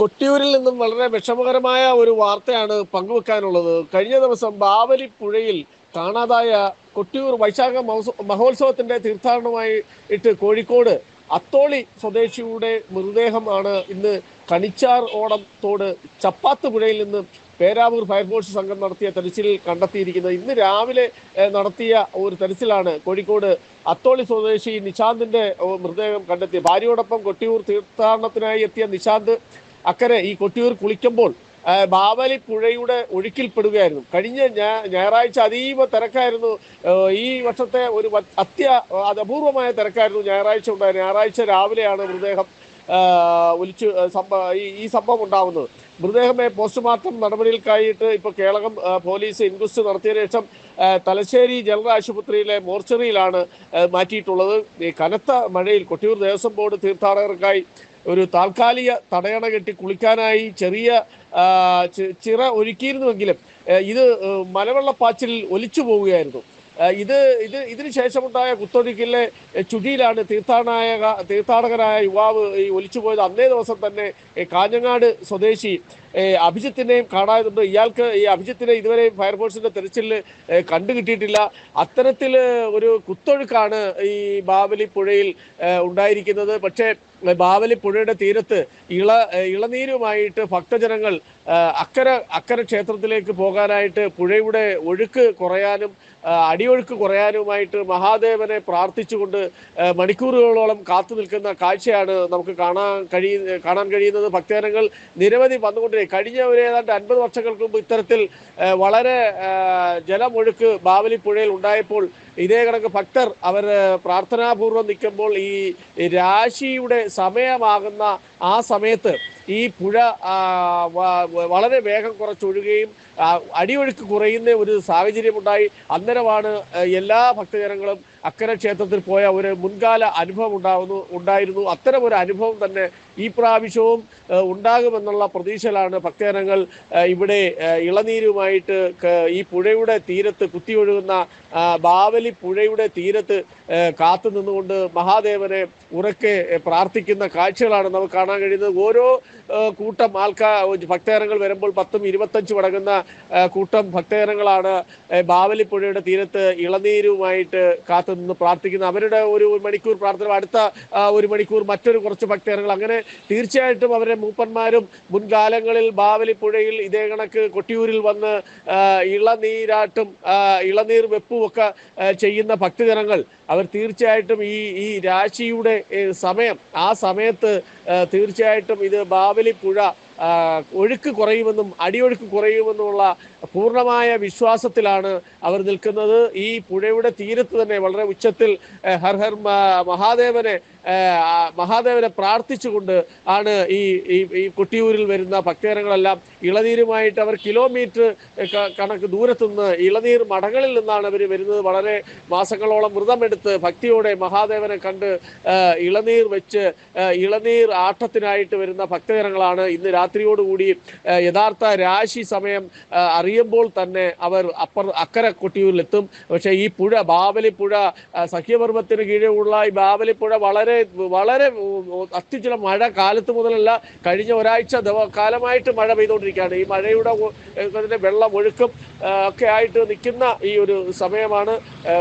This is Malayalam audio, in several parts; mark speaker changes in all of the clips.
Speaker 1: കൊട്ടിയൂരിൽ നിന്നും വളരെ വിഷമകരമായ ഒരു വാർത്തയാണ് പങ്കുവെക്കാനുള്ളത്. കഴിഞ്ഞ ദിവസം ബാവലി പുഴയിൽ കാണാതായ കൊട്ടിയൂർ വൈശാഖ മഹോത്സവത്തിന്റെ തീർത്ഥാടനമായി ഇട്ട് കോഴിക്കോട് അത്തോളി സ്വദേശിയുടെ മൃതദേഹമാണ് ഇന്ന് കണിച്ചാർ ഓടം തോട് ചപ്പാത്ത് പുഴയിൽ നിന്ന് പേരാവൂർ ഫയർഫോഴ്സ് സംഘം നടത്തിയ തെരച്ചിലിൽ കണ്ടെത്തിയിരിക്കുന്നത്. ഇന്ന് രാവിലെ നടത്തിയ ഒരു തെരച്ചിലാണ് കോഴിക്കോട് അത്തോളി സ്വദേശി നിശാന്തിന്റെ മൃതദേഹം കണ്ടെത്തിയത്. ഭാര്യയോടൊപ്പം കൊട്ടിയൂർ തീർത്ഥാടനത്തിനായി എത്തിയ നിശാന്ത് അക്കരെ ഈ കൊട്ടിയൂർ കുളിക്കുമ്പോൾ ബാവലി പുഴയുടെ ഒഴുക്കിൽപ്പെടുകയായിരുന്നു. കഴിഞ്ഞ ഞായറാഴ്ച അതീവ തിരക്കായിരുന്നു. ഈ വർഷത്തെ ഒരു അത്യ അത് അപൂർവമായ തിരക്കായിരുന്നു ഞായറാഴ്ച ഉണ്ടായത്. ഞായറാഴ്ച രാവിലെയാണ് മൃതദേഹം ഒലിച്ചു ഈ സംഭവം ഉണ്ടാവുന്നത്. മൃതദേഹമെ പോസ്റ്റ്മോർട്ടം നടപടികൾക്കായിട്ട് ഇപ്പോൾ കേളകം പോലീസ് ഇൻക്വസ്റ്റ് നടത്തിയ ശേഷം തലശ്ശേരി ജനറൽ ആശുപത്രിയിലെ മോർച്ചറിയിലാണ് മാറ്റിയിട്ടുള്ളത്. ഈ കനത്ത മഴയിൽ കൊട്ടിയൂർ ദേവസ്വം ബോർഡ് തീർത്ഥാടകർക്കായി ഒരു താൽക്കാലിക തടയണ കെട്ടി കുളിക്കാനായി ചെറിയ ചിറ ഒരുക്കിയിരുന്നുവെങ്കിലും ഇത് മലവെള്ള മലവെള്ളപ്പാച്ചിലിൽ ഒലിച്ചു പോവുകയായിരുന്നു. ഇത് ഇത് ഇതിനു ശേഷമുണ്ടായ കുത്തൊഴുക്കിലെ ചുഴിയിലാണ് തീർത്ഥാടനായ തീർത്ഥാടകനായ യുവാവ് ഈ ഒലിച്ചുപോയത്. അന്നേ ദിവസം തന്നെ കാഞ്ഞങ്ങാട് സ്വദേശി അഭിജിത്തിനെയും കാണാതുണ്ട് ഇയാൾക്ക് ഈ അഭിജിത്തിനെ ഇതുവരെ ഫയർഫോഴ്സിന്റെ തെരച്ചിലിൽ കണ്ടു കിട്ടിയിട്ടില്ല. അത്തരത്തിൽ ഒരു കുത്തൊഴുക്കാണ് ഈ ബാവലി പുഴയിൽ ഉണ്ടായിരിക്കുന്നത്. പക്ഷേ ബാവലി പുഴയുടെ തീരത്ത് ഇള ഇളനീരുമായിട്ട് ഭക്തജനങ്ങൾ അക്കര അക്കര ക്ഷേത്രത്തിലേക്ക് പോകാനായിട്ട് പുഴയുടെ ഒഴുക്ക് കുറയാനും അടിയൊഴുക്ക് കുറയാനുമായിട്ട് മഹാദേവനെ പ്രാർത്ഥിച്ചുകൊണ്ട് മണിക്കൂറുകളോളം കാത്തു നിൽക്കുന്ന കാഴ്ചയാണ് നമുക്ക് കാണാൻ കഴിയ കാണാൻ കഴിയുന്നത്. ഭക്തജനങ്ങൾ നിരവധി വന്നുകൊണ്ടിരിക്കും കഴിഞ്ഞ ഒരു ഏതാണ്ട് അൻപത് വർഷങ്ങൾക്ക് മുമ്പ് ഇത്തരത്തിൽ വളരെ ജലമൊഴുക്ക് ബാവലി പുഴയിൽ ഉണ്ടായപ്പോൾ ഇതേ കണക്ക് ഭക്തർ അവർ പ്രാർത്ഥനാപൂർവം നിൽക്കുമ്പോൾ ഈ രാശിയുടെ സമയമാകുന്ന ആ സമയത്ത് ഈ പുഴ വളരെ വേഗം കുറച്ചൊഴുകുകയും അടിയൊഴുക്ക് കുറയുന്ന ഒരു സാഹചര്യമുണ്ടായി. അന്നേരമാണ് എല്ലാ ഭക്തജനങ്ങളും അക്കരെ ക്ഷേത്രത്തിൽ പോയ ഒരു മുൻകാല അനുഭവം ഉണ്ടാവുന്നു ഉണ്ടായിരുന്നു. അത്തരം ഒരു അനുഭവം തന്നെ ഈ പ്രാവശ്യവും ഉണ്ടാകുമെന്നുള്ള പ്രതീക്ഷയിലാണ് ഭക്തജനങ്ങൾ ഇവിടെ ഇളനീരുമായിട്ട് ഈ പുഴയുടെ തീരത്ത് കുത്തിയൊഴുകുന്ന ബാവലി പുഴയുടെ തീരത്ത് കാത്തു നിന്നുകൊണ്ട് മഹാദേവനെ ഉറക്കെ പ്രാർത്ഥിക്കുന്ന കാഴ്ചകളാണ് നമുക്ക് കാണാൻ കഴിയുന്നത്. ഓരോ കൂട്ടം ആൾക്കാർ ഭക്തജനങ്ങൾ വരുമ്പോൾ പത്തും ഇരുപത്തഞ്ചും അടങ്ങുന്ന കൂട്ടം ഭക്തജനങ്ങളാണ് ബാവലിപ്പുഴയുടെ ബാവലി പുഴയുടെ തീരത്ത് ഇളനീരുമായിട്ട് കാത്തുനിന്ന് പ്രാർത്ഥിക്കുന്ന. അവരുടെ ഒരു മണിക്കൂർ പ്രാർത്ഥന അടുത്ത ഒരു മണിക്കൂർ മറ്റൊരു കുറച്ച് ഭക്തജനങ്ങൾ. അങ്ങനെ തീർച്ചയായിട്ടും അവരുടെ മൂപ്പന്മാരും മുൻകാലങ്ങളിൽ ബാവലിപ്പുഴയിൽ ഇതേ കണക്ക് കൊട്ടിയൂരിൽ വന്ന് ഇളനീരാട്ടും ഇളനീർ വെപ്പും ഒക്കെ ചെയ്യുന്ന ഭക്തജനങ്ങൾ അവർ തീർച്ചയായിട്ടും ഈ ഈ രാശിയുടെ സമയം ആ സമയത്ത് തീർച്ചയായിട്ടും ഇത് ബാവലി പുഴ ഒഴുക്ക് കുറയുമെന്നും അടിയൊഴുക്ക് കുറയുമെന്നുമുള്ള പൂർണമായ വിശ്വാസത്തിലാണ് അവർ നിൽക്കുന്നത്. ഈ പുഴയുടെ തീരത്ത് തന്നെ വളരെ ഉച്ചത്തിൽ ഹർഹർ ഹർ ഹർ മഹാദേവനെ മഹാദേവനെ പ്രാർത്ഥിച്ചുകൊണ്ട് ആണ് ഈ ഈ കൊട്ടിയൂരിൽ വരുന്ന ഭക്തജനങ്ങളെല്ലാം ഇളനീരുമായിട്ട് അവർ കിലോമീറ്റർ കണക്ക് ദൂരത്തു നിന്ന് ഇളനീർ മടങ്ങളിൽ നിന്നാണ് അവർ വരുന്നത്. വളരെ മാസങ്ങളോളം വ്രതമെടുത്ത് ഭക്തിയോടെ മഹാദേവനെ കണ്ട് ഇളനീർ വെച്ച് ഇളനീർ ആട്ടത്തിനായിട്ട് വരുന്ന ഭക്തജനങ്ങളാണ് ഇന്ന് രാത്രിയോടുകൂടി യഥാർത്ഥ രാശി സമയം അറിയുമ്പോൾ തന്നെ അവർ അപ്പർ അക്കരെ കൊട്ടിയൂരിലെത്തും. പക്ഷേ ഈ പുഴ ബാവലിപ്പുഴ സഖ്യപർവത്തിന് കീഴിലുള്ള ഈ ബാവലിപ്പുഴ പുഴ വളരെ വളരെ അത്യുജ്വല മഴ കാലത്ത് മുതലല്ല കഴിഞ്ഞ ഒരാഴ്ച കാലമായിട്ട് മഴ പെയ്തുകൊണ്ടിരിക്കുകയാണ്. ഈ മഴയുടെ വെള്ളം ഒഴുക്കും ഒക്കെ ആയിട്ട് നിൽക്കുന്ന ഈ ഒരു സമയമാണ്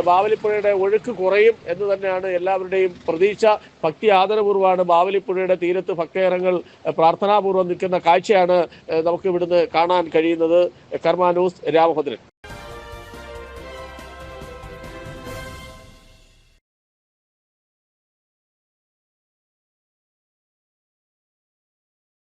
Speaker 1: ബാവലിപ്പുഴയുടെ ഒഴുക്ക് കുറയും എന്ന് തന്നെയാണ് എല്ലാവരുടെയും പ്രതീക്ഷ. ഭക്തി ആദരപൂർവമാണ് ബാവലിപ്പുഴയുടെ തീരത്ത് ഭക്തജനങ്ങൾ ആ, പ്രാർത്ഥനാപൂർവം നിൽക്കുന്ന കാഴ്ചയാണ് നമുക്ക് ഇവിടുന്ന് കാണാൻ കഴിയുന്നത്. കർമാനൂസ് രാമഭദ്രൻ.